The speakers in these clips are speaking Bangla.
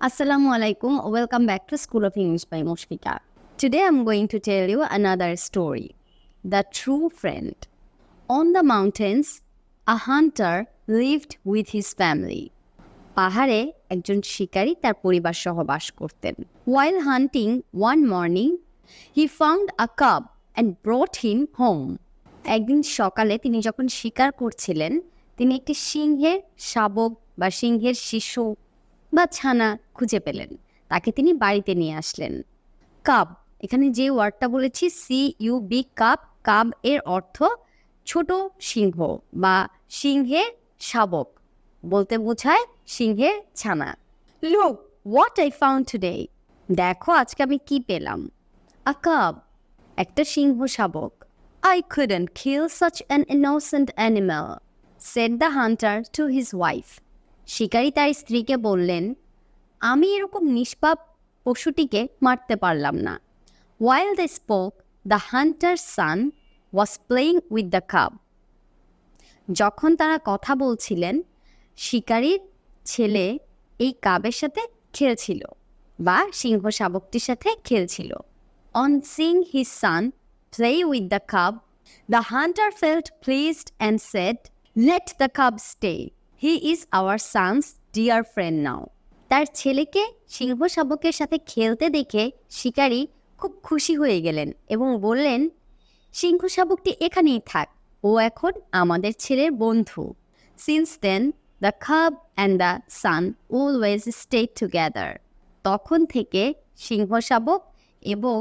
Assalamu alaikum. Welcome back to School of English by Mushfika. Today I'm going to tell you another story The True Friend. On the mountains, a hunter lived with his family. পাহাড়ে একজন শিকারী তার পরিবার সহ বাস করতেন while hunting one morning he found a cub and brought him home একদিন সকালে তিনি যখন শিকার করছিলেন তিনি একটি সিংহের শাবক বা সিংহের শিশু বা ছানা খুঁজে পেলেন। তাকে তিনি বাড়িতে নিয়ে আসলেন। কাব, এখানে যে ওয়ার্ডটা বলেছি C U B cub cub এর অর্থ ছোট সিংহ বা সিংহের শাবক, বলতে বোঝায় সিংহের ছানা। Look what I found today দেখো আজকে আমি কি পেলাম। আ কাব, একটা সিংহ শাবক। I couldn't kill such an innocent animal, said the hunter to his wife শিকারী তার স্ত্রীকে বললেন, আমি এরকম নিষ্পাপ পশুটিকে মারতে পারলাম না। While the spoke the hunter son was playing with the cub যখন তারা কথা বলছিলেন, শিকারীর ছেলে এই কাবের সাথে খেলছিল বা সিংহ শাবকটির সাথে খেলছিল। On seeing his son play with the cub the hunter felt pleased and said let the cub stay he is our son's dear friend now তার ছেলেকে সিংহ শাবকের সাথে খেলতে দেখে শিকারী খুব খুশি হয়ে গেলেন এবং বললেন, সিংহ শাবকটি এখানেই থাক, ও এখন আমাদের ছেলের বন্ধু। Since then the cub and the son always stay together তখন থেকে সিংহ শাবক এবং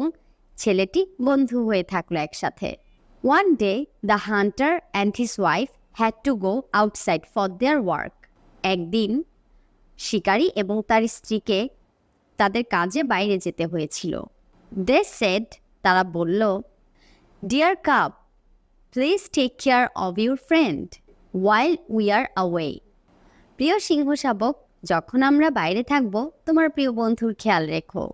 ছেলেটি বন্ধু হয়ে থাকল একসাথে। One day the hunter and his wife had to go outside for their work একদিন, শিকারী এবং তার স্ত্রীকে তাদের কাজে বাইরে যেতে হয়েছিল। দে সেড তারা বলল dear cub please take care of your friend while we are away প্রিয় সিংহ শাবক যখন আমরা বাইরে থাকব, তোমার প্রিয় বন্ধুর খেয়াল রেখো।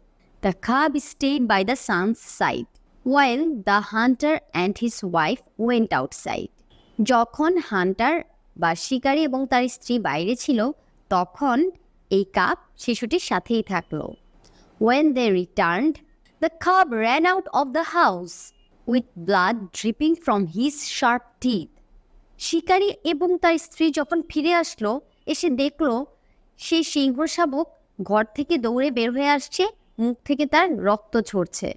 The cub stayed by the son's side while the hunter and his wife went outside যখন হান্টার বা শিকারী এবং তার স্ত্রী বাইরে ছিল তখন এই কাপ শিশুটির সাথেই থাকল। When they returned the cub ran out of the house with blood dripping from his sharp teeth শিকারী এবং তার স্ত্রী যখন ফিরে আসলো এসে দেখল সেই সিংহ শাবক ঘর থেকে দৌড়ে বের হয়ে আসছে মুখ থেকে তার রক্ত ঝরছে।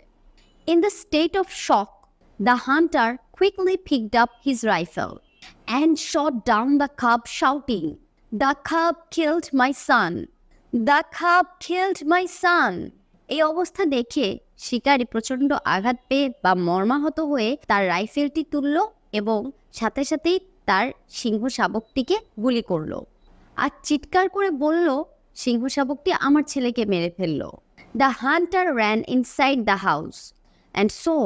In the state of shock, the hunter quickly picked up his rifle and shot down the cub, shouting, The cub killed my son! The cub killed my son! এই অবস্থা দেখে শিকারী প্রচণ্ড আঘাত পেয়ে বা মর্মাহত হয়ে তার রাইফেলটি তুলল এবং সাথে সাথেই তার সিংহ শাবকটিকে গুলি করল আর চিৎকার করে বলল সিংহ শাবকটি আমার ছেলেকে মেরে ফেলল the hunter ran inside the house and saw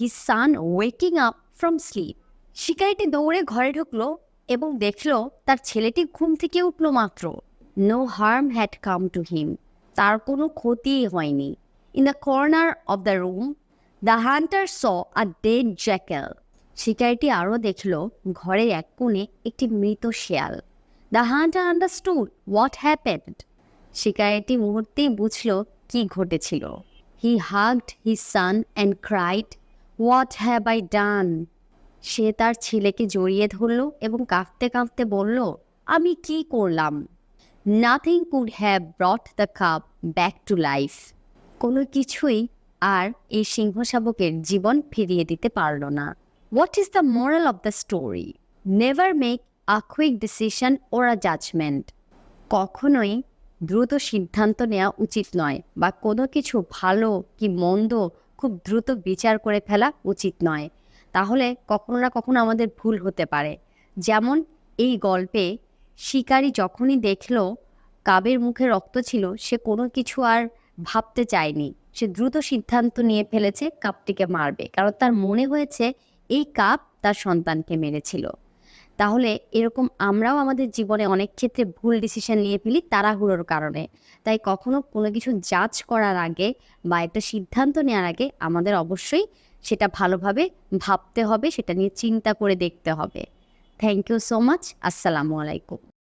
his son waking up from sleep শিকারিটি দৌড়ে ঘরে ঢুকলো এবং দেখল তার ছেলেটি ঘুম থেকে উঠল মাত্র। No harm had come to him তার কোনো ক্ষতিই হয়নি। In the corner of the room the hunter saw a dead jackal শিকারিটি আরও দেখল ঘরের এক কোণে একটি মৃত শেয়াল। The hunter understood what happened শিকারিটি মুহূর্তেই বুঝল কি ঘটেছিল। He hugged his son and cried what have I done সে তার ছেলেকে জড়িয়ে ধরল এবং কাঁপতে কাঁপতে বলল, আমি কি করলাম? Nothing could have brought the cub back to life কোনো কিছুই আর এই সিংহ শাবকের জীবন ফিরিয়ে দিতে পারল না। What is the moral of the story never make a quick decision or a judgement কখনোই দ্রুত সিদ্ধান্ত নেওয়া উচিত নয় বা কোনো কিছু ভালো কি মন্দ খুব দ্রুত বিচার করে ফেলা উচিত নয়। তাহলে কখনো না কখনো আমাদের ভুল হতে পারে। যেমন এই গল্পে শিকারী যখনই দেখল কাবের মুখে রক্ত ছিল, সে কোনো কিছু আর ভাবতে চায়নি। সে দ্রুত সিদ্ধান্ত নিয়ে ফেলেছে, কাপটিকে মারবে। কারণ তার মনে হয়েছে, এই কাপ তার সন্তানকে মেরেছিল। তাহলে এরকম আমরাও আমাদের জীবনে অনেক ক্ষেত্রে ভুল ডিসিশন নিয়ে ফেলি তাড়াহুড়োর কারণে। তাই কখনো কোনো কিছু জাজ করার আগে বা একটা সিদ্ধান্ত নেওয়ার আগে আমাদের অবশ্যই সেটা ভালোভাবে ভাবতে হবে, সেটা নিয়ে চিন্তা করে দেখতে হবে। থ্যাংক ইউ সো মাচ আসসালামু আলাইকুম।